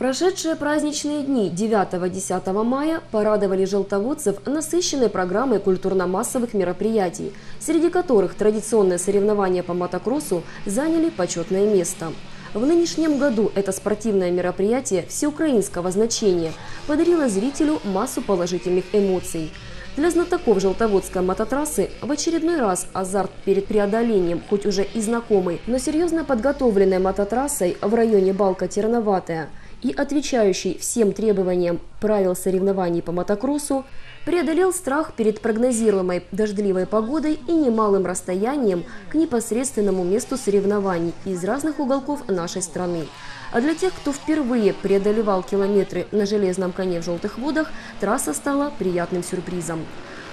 Прошедшие праздничные дни 9-10 мая порадовали желтоводцев насыщенной программой культурно-массовых мероприятий, среди которых традиционные соревнования по мотокроссу заняли почетное место. В нынешнем году это спортивное мероприятие всеукраинского значения подарило зрителю массу положительных эмоций. Для знатоков желтоводской мототрассы в очередной раз азарт перед преодолением, хоть уже и знакомый, но серьезно подготовленной мототрассой в районе Балка-Терноватая и отвечающий всем требованиям правил соревнований по мотокроссу, преодолел страх перед прогнозируемой дождливой погодой и немалым расстоянием к непосредственному месту соревнований из разных уголков нашей страны. А для тех, кто впервые преодолевал километры на железном коне в желтых водах, трасса стала приятным сюрпризом.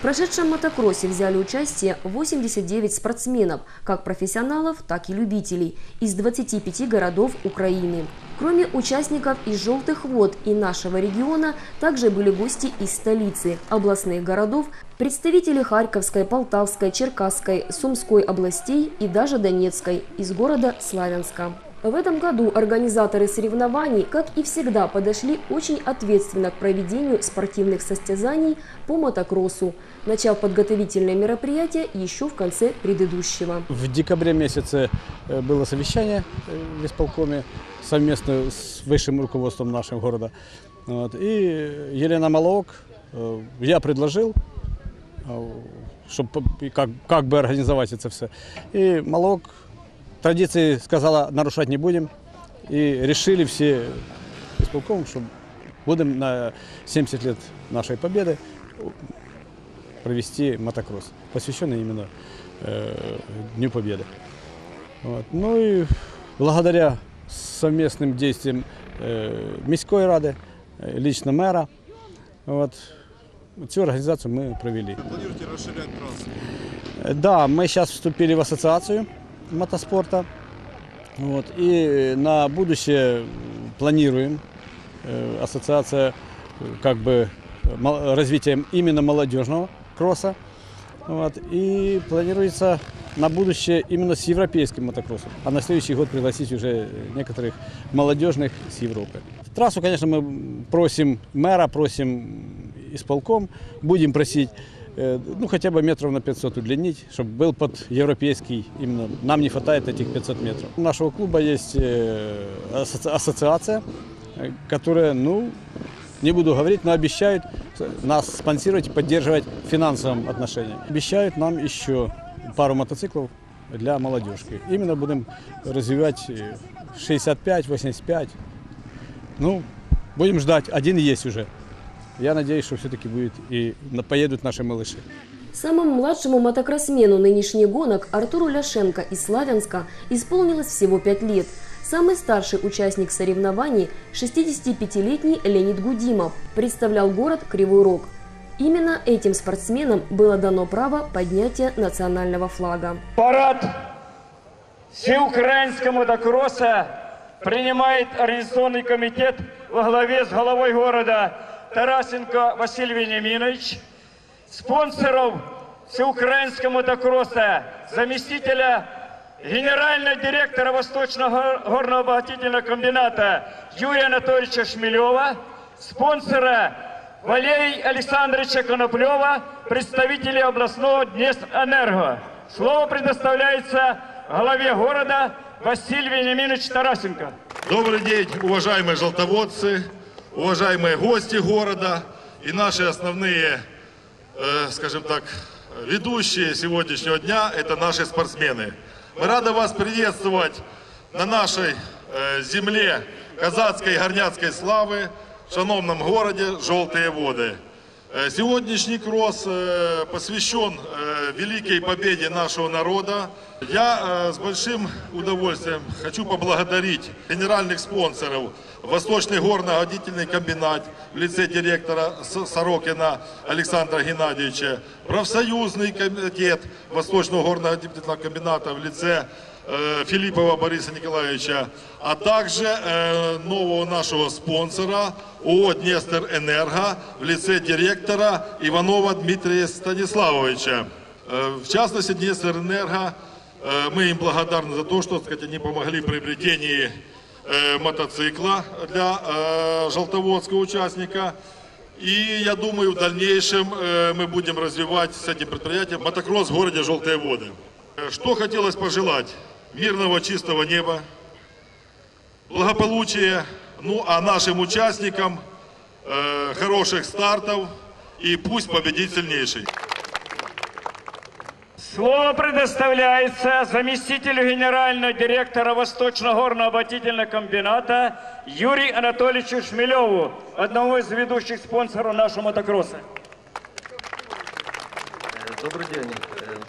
В прошедшем мотокроссе взяли участие 89 спортсменов, как профессионалов, так и любителей, из 25 городов Украины. Кроме участников из «Желтых вод» и нашего региона, также были гости из столицы, областных городов, представители Харьковской, Полтавской, Черкасской, Сумской областей и даже Донецкой, из города Славянска. В этом году организаторы соревнований, как и всегда, подошли очень ответственно к проведению спортивных состязаний по мотокроссу, начав подготовительные мероприятия еще в конце предыдущего. В декабре месяце э, было совещание э, в исполкоме совместно с высшим руководством нашего города. Вот. И Елена Малок, э, я предложил, чтобы как, как бы организовать это все. И Малок традиции сказала, нарушать не будем. И решили все исполком, что будем на 70 лет нашей победы провести мотокросс, посвященный именно э, Дню Победы. Вот. Ну и благодаря совместным действиям э, Міської ради, э, лично мэра, вот, всю организацию мы провели. Планируете расширять трассу? Э, Да, мы сейчас вступили в ассоциацию мотоспорта. Вот, и на будущее планируем э, ассоциация э, как бы развитием именно молодежного кросса. Вот, и планируется на будущее именно с европейским мотокроссом. А на следующий год пригласить уже некоторых молодежных с Европы. Трассу, конечно, мы просим мэра, просим исполком, будем просить э, ну, хотя бы метров на 500 удлинить, чтобы был под европейский, именно нам не хватает этих 500 метров. У нашего клуба есть э, ассоциация, э, которая, ну, не буду говорить, но обещают нас спонсировать и поддерживать в финансовом отношении. Обещают нам еще пару мотоциклов для молодежки. Именно будем развивать э, 65-85. Ну, будем ждать. Один есть уже. Я надеюсь, что все-таки будет и поедут наши малыши. Самому младшему мотокроссмену нынешних гонок Артуру Ляшенко из Славянска исполнилось всего 5 лет. Самый старший участник соревнований – 65-летний Леонид Гудимов, представлял город Кривой Рог. Именно этим спортсменам было дано право поднятия национального флага. Парад всеукраинского мотокросса принимает организационный комитет во главе с головой города Тарасенко Василий Вениаминович, спонсоров всеукраинского мотокросса, заместителя генерального директора Восточного горно-обогатительного комбината Юрия Анатольевича Шмелева, спонсора Валерия Александровича Коноплева, представителей областного Днестр-Энерго. Слово предоставляется главе города Василию Вениаминовичу Тарасенко. Добрый день, уважаемые желтоводцы, уважаемые гости города и наши основные, э, скажем так, ведущие сегодняшнего дня, это наши спортсмены. Мы рады вас приветствовать на нашей э, земле казацкой и горняцкой славы, в шановном городе Желтые воды. Э, Сегодняшний кросс э, посвящен э, великой победе нашего народа. Я с большим удовольствием хочу поблагодарить генеральных спонсоров Восточный горно-годительный комбинат в лице директора Сорокина Александра Геннадьевича, профсоюзный комитет Восточного горно-годительного комбината в лице Филиппова Бориса Николаевича, а также э, нового нашего спонсора ООО «Днестр Энерго» в лице директора Иванова Дмитрия Станиславовича. Э, в частности, «Днестр Энерго», э, мы им благодарны за то, что так сказать, они помогли в приобретении э, мотоцикла для э, желтоводского участника. И я думаю, в дальнейшем э, мы будем развивать с этим предприятием мотокросс в городе Желтые Воды. Э, Что хотелось пожелать? Мирного чистого неба, благополучия, ну а нашим участникам э, хороших стартов и пусть победит сильнейший. Слово предоставляется заместителю генерального директора Восточно-горно-обогатительного комбината Юрию Анатольевичу Шмелеву, одному из ведущих спонсоров нашего мотокросса. Добрый день,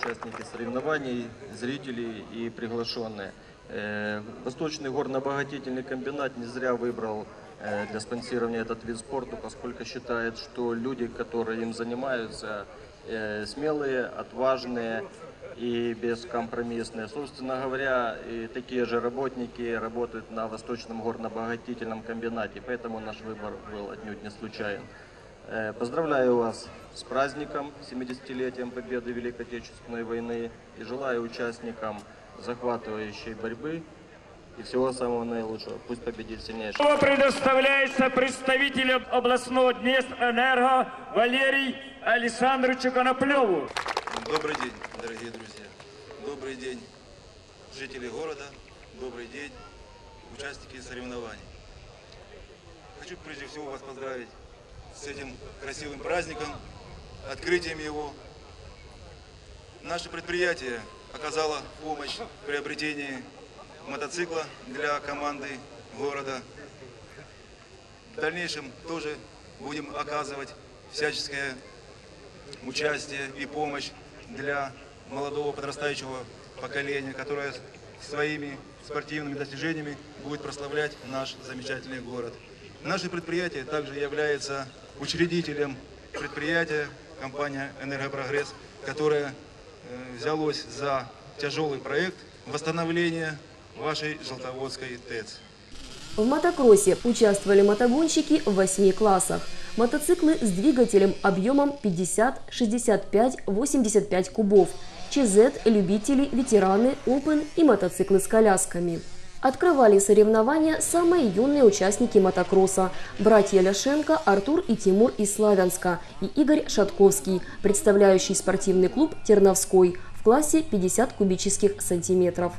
участники соревнований, зрители и приглашенные. Э, Восточный горно-обогатительный комбинат не зря выбрал э, для спонсирования этот вид спорта, поскольку считает, что люди, которые им занимаются, э, смелые, отважные и бескомпромиссные. Собственно говоря, и такие же работники работают на Восточном горно-обогатительном комбинате, поэтому наш выбор был отнюдь не случайен. Э, Поздравляю вас с праздником, 70-летием победы Великой Отечественной войны и желаю участникам захватывающей борьбы и всего самого наилучшего. Пусть победит сильнейший. Слово предоставляется представителю областного Днестр-Энерго Валерий Александровичу Коноплеву. Добрый день, дорогие друзья. Добрый день, жители города. Добрый день, участники соревнований. Хочу прежде всего вас поздравить с этим красивым праздником, открытием его. Наше предприятие оказало помощь в приобретении мотоцикла для команды города. В дальнейшем тоже будем оказывать всяческое участие и помощь для молодого подрастающего поколения, которое своими спортивными достижениями будет прославлять наш замечательный город. Наше предприятие также является учредителем предприятия компания «Энергопрогресс», которая э, взялось за тяжелый проект восстановления вашей Желтоводской ТЭЦ. В мотокроссе участвовали мотогонщики в восьми классах. Мотоциклы с двигателем объемом 50, 65, 85 кубов. ЧЗ, любители, ветераны, опен и мотоциклы с колясками. Открывали соревнования самые юные участники мотокросса – братья Ляшенко, Артур и Тимур из Славянска и Игорь Шатковский, представляющий спортивный клуб «Терновской» в классе 50 кубических сантиметров.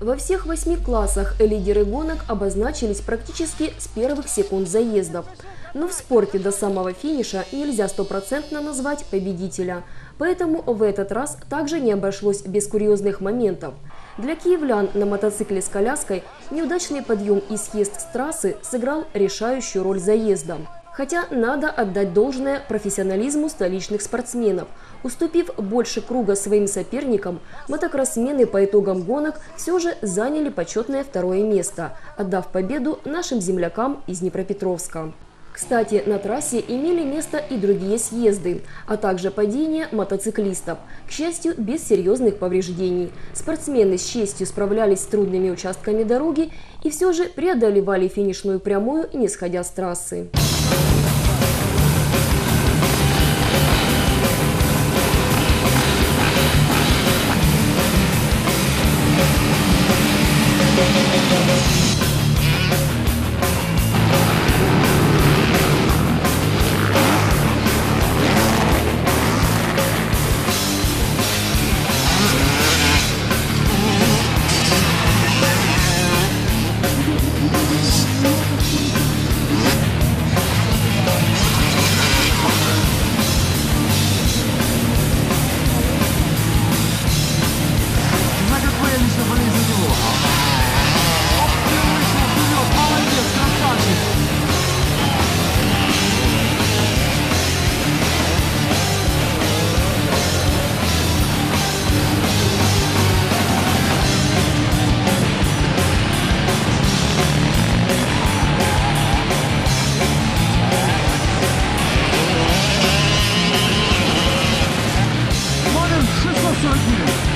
Во всех восьми классах лидеры гонок обозначились практически с первых секунд заездов. Но в спорте до самого финиша нельзя стопроцентно назвать победителя. Поэтому в этот раз также не обошлось без курьезных моментов. Для киевлян на мотоцикле с коляской неудачный подъем и съезд с трассы сыграл решающую роль заезда. Хотя надо отдать должное профессионализму столичных спортсменов. Уступив больше круга своим соперникам, мотокроссмены по итогам гонок все же заняли почетное второе место, отдав победу нашим землякам из Днепропетровска. Кстати, на трассе имели место и другие съезды, а также падения мотоциклистов. К счастью, без серьезных повреждений. Спортсмены с честью справлялись с трудными участками дороги и все же преодолевали финишную прямую, не сходя с трассы. certain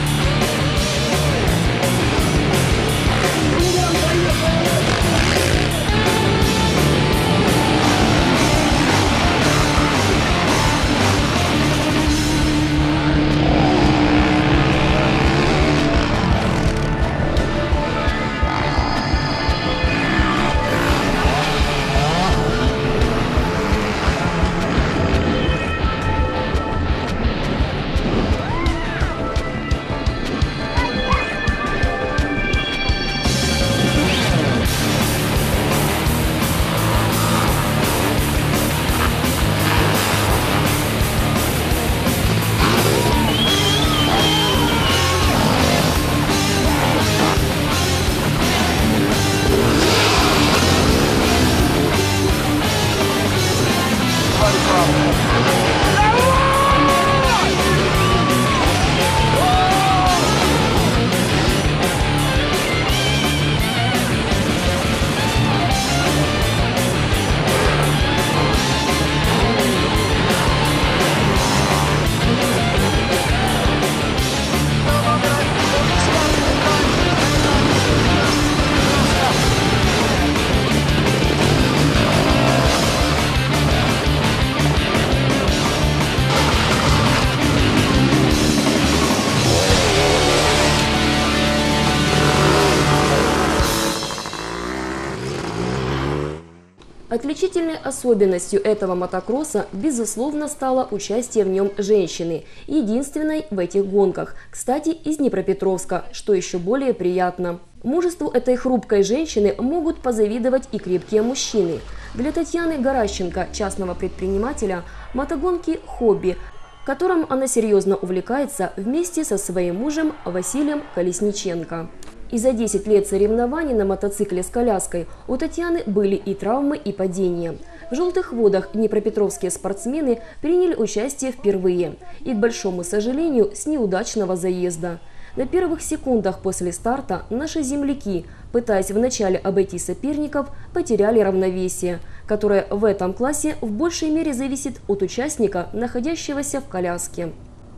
Отличительной особенностью этого мотокросса, безусловно, стало участие в нем женщины, единственной в этих гонках, кстати, из Днепропетровска, что еще более приятно. Мужеству этой хрупкой женщины могут позавидовать и крепкие мужчины. Для Татьяны Горащенко, частного предпринимателя, мотогонки – хобби, которым она серьезно увлекается вместе со своим мужем Василием Колесниченко. И за 10 лет соревнований на мотоцикле с коляской у Татьяны были и травмы, и падения. В «желтых водах» днепропетровские спортсмены приняли участие впервые и, к большому сожалению, с неудачного заезда. На первых секундах после старта наши земляки, пытаясь вначале обойти соперников, потеряли равновесие, которое в этом классе в большей мере зависит от участника, находящегося в коляске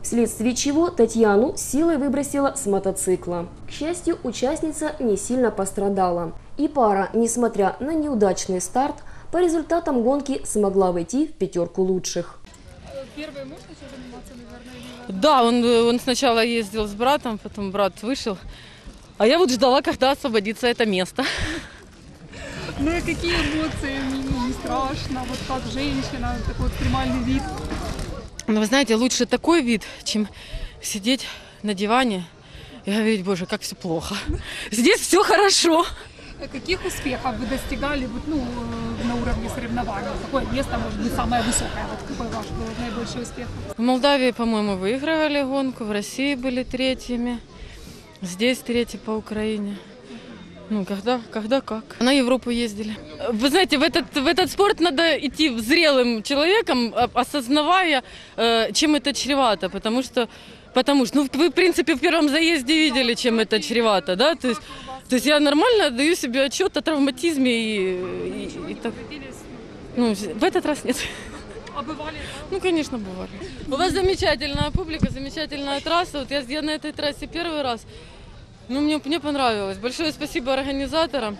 вследствие чего Татьяну силой выбросила с мотоцикла. К счастью, участница не сильно пострадала. И пара, несмотря на неудачный старт, по результатам гонки смогла войти в пятерку лучших. Первый муж начал заниматься, наверное. Да, он, он сначала ездил с братом, потом брат вышел. А я вот ждала, когда освободится это место. Ну и какие эмоции? Не, страшно, вот как женщина, такой экстремальный вид. Но вы знаете, лучше такой вид, чем сидеть на диване и говорить, боже, как все плохо. Здесь все хорошо. А Каких успехов вы достигали вот, ну, э, на уровне соревнований? Какое место, может быть, самое высокое? Вот какой ваш был наибольший успех? В Молдавии, по-моему, выигрывали гонку, в России были третьими, здесь третий по Украине. Ну, когда, когда как. На Европу ездили. Вы знаете, в этот, в этот спорт надо идти зрелым человеком, а- осознавая, э, чем это чревато, потому что, потому что, ну, вы, в принципе, в первом заезде видели, чем это чревато, да, то есть, то есть я нормально отдаю себе отчет о травматизме и, и- и так. Ну, в этот раз нет. А бывали? Ну, конечно, бывали. У вас замечательная публика, замечательная трасса. Вот я, я на этой трассе первый раз. Ну, мне, мне понравилось. Большое спасибо организаторам.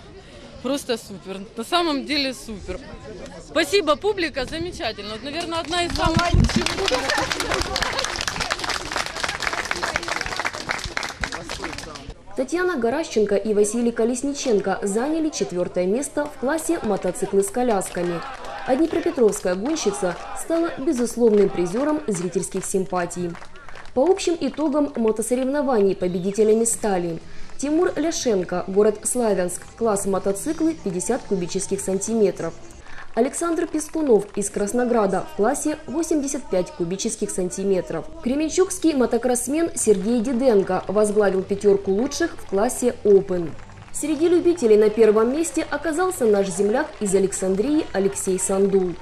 Просто супер. На самом деле супер. Спасибо, публика, замечательно. Вот, наверное, одна из самых. Татьяна Горащенко и Василий Колесниченко заняли четвертое место в классе мотоциклы с колясками. А Днепропетровская гонщица стала безусловным призером зрительских симпатий. По общим итогам мотосоревнований победителями стали Тимур Ляшенко, город Славянск, класс мотоциклы 50 кубических сантиметров. Александр Пескунов из Краснограда в классе 85 кубических сантиметров. Кременчугский мотокроссмен Сергей Диденко возглавил пятерку лучших в классе Open. Среди любителей на первом месте оказался наш земляк из Александрии Алексей Сандул.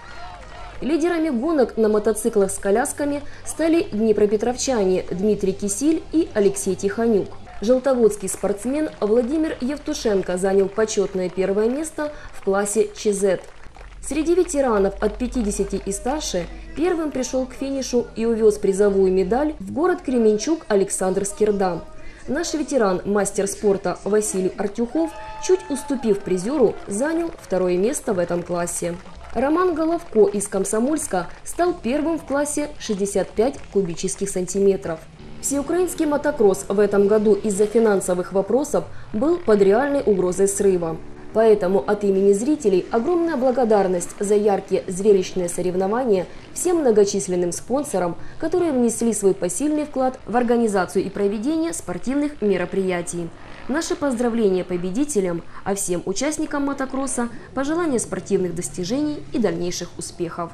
Лидерами гонок на мотоциклах с колясками стали днепропетровчане Дмитрий Кисиль и Алексей Тихонюк. Желтоводский спортсмен Владимир Евтушенко занял почетное первое место в классе ЧЗ. Среди ветеранов от 50 и старше первым пришел к финишу и увез призовую медаль в город Кременчуг Александр Скирда. Наш ветеран, мастер спорта Василий Артюхов, чуть уступив призеру, занял второе место в этом классе. Роман Головко из Комсомольска стал первым в классе 65 кубических сантиметров. Всеукраинский мотокросс в этом году из-за финансовых вопросов был под реальной угрозой срыва. Поэтому от имени зрителей огромная благодарность за яркие зрелищные соревнования всем многочисленным спонсорам, которые внесли свой посильный вклад в организацию и проведение спортивных мероприятий. Наше поздравление победителям, а всем участникам мотокросса пожелания спортивных достижений и дальнейших успехов.